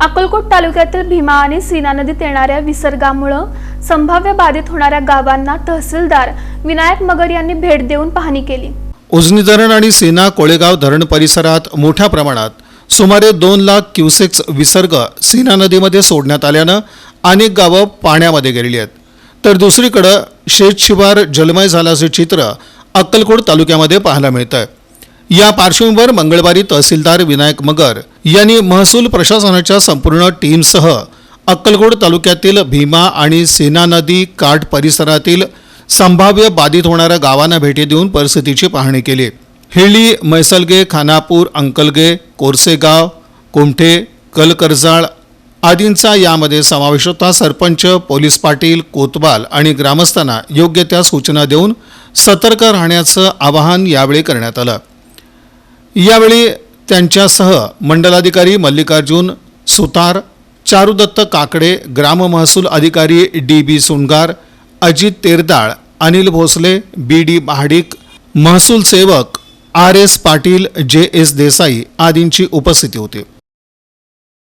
अक्कलकोट तालुक्यातील भीमा आणि सीना नदीत येणाऱ्या विसर्गामुळं संभाव्य बाधित होणाऱ्या गावांना तहसीलदार विनायक मगर यांनी भेट देऊन पाहणी केली. उजनी धरण आणि सीना कोळेगाव धरण परिसरात मोठ्या प्रमाणात सुमारे दोन लाख क्युसेक्स विसर्ग सीना नदीमध्ये सोडण्यात आल्यानं अनेक गावं पाण्यामध्ये गेलेली आहेत. तर दुसरीकडं शेतशिवार जलमय झाल्याचे चित्र अक्कलकोट तालुक्यामध्ये पाहायला मिळतं आहे या पार्श्वभूमीवर मंगळवारी तहसीलदार विनायक मगर यांनी महसूल प्रशासनाच्या संपूर्ण टीमसह अक्कलकोट तालुक्यातील भीमा आणि सेना नदी काठ परिसरातील संभाव्य बाधित होणाऱ्या गावांना भेटी देऊन परिस्थितीची पाहणी केली. हिळी मैसलगे खानापूर अंकलगे कोरसेगाव कुमठे कलकरजाळ आदींचा यामध्ये समावेश होता. सरपंच पोलीस पाटील कोतवाल आणि ग्रामस्थांना योग्य त्या सूचना देऊन सतर्क राहण्याचं आवाहन यावेळी करण्यात आलं. यावेळी त्यांच्यासह मंडलाधिकारी मल्लिकार्जुन सुतार चारुदत्त काकडे ग्राम महसूल अधिकारी D B Sungar Ajit Terdal Anil Bhosale B D Mahadik महसूल सेवक आर एस पाटील जे एस देसाई आदींची उपस्थिती होती.